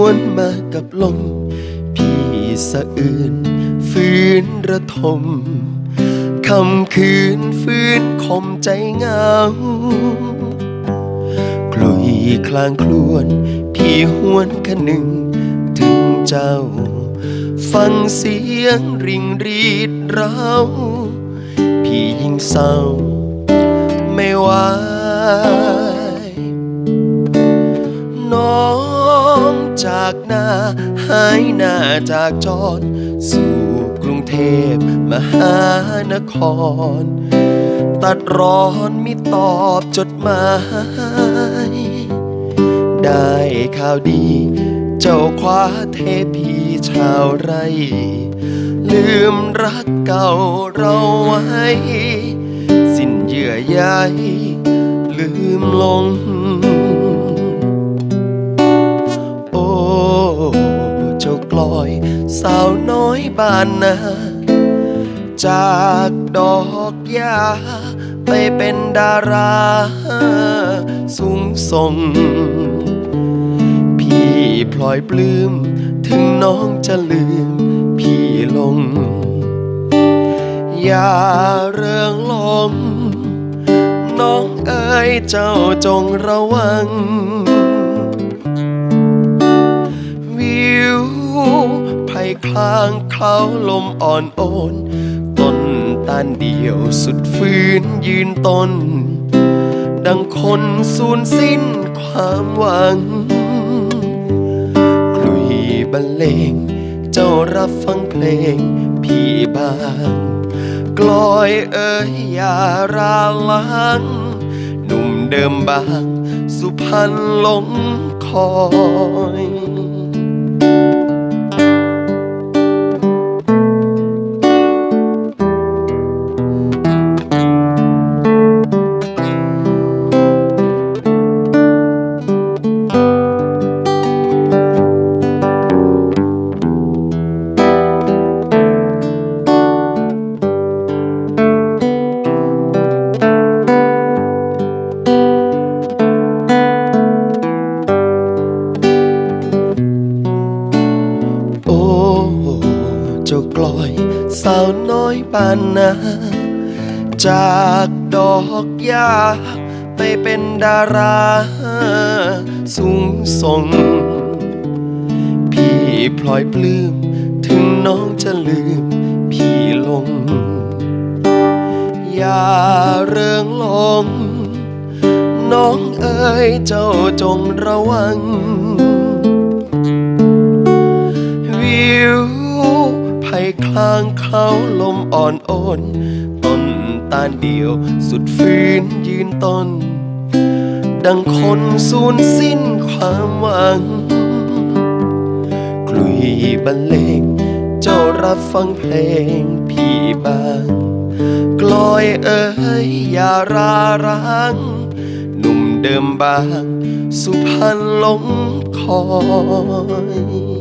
วนมากับลม พี่สะอื่นฝืนระทมคำคืนฝืนคมใจเงาคลุยคลางคลวน พี่หวนคหนึ่ง ถึงเจ้า ฟังเสียงริงรีดเราพี่ยิ่งเศร้า ไม่ไหว จากหน้า หายหน้าจากจอด สู่กรุงเทพมหานคร ตัดร้อนมิตอบจดหมาย ได้ข่าวดี เจ้าคว้าเทพีชาวไรลืมรักเก่าเราไว้ สิ้นเยื่อใยลืมลง สาวน้อยบ้านนา จากดอกยาไปเป็นดาราสูงส่ง พี่พลอยปลื้ม ถึงน้องจะลืม พี่ลง อย่าเริงลง น้องเอ๋ยเจ้าจงระวังางเขาลมอ่อนโอนต้นตานเดียวสุดฟื้นยืนต้น ดังคนสูญสิ้นความหวังคลุยบรรเลง เจ้ารับฟังเพลงพี่บางกลอยเอ่ยอย่าราลังหนุ่มเดิมบางสุพรรณหลงคอย สาวน้อยปานนา จากดอกยาไปเป็นดาราสูงส่ง พี่พลอยปลื้มถึงน้องจะลืมพี่ลง อย่าเริงลง น้องเอ๋ยเจ้าจงระวัง น ต้นตาเดียวสุดฟื้นยืนต้น ดังคนสูญสิ้นความหวังคลุยบรรเลงเจ้ารับฟังเพลงพี่บางกลอยเอ๋ยอย่ารารังหนุ่มเดิมบาง สุพรรณหลงคอย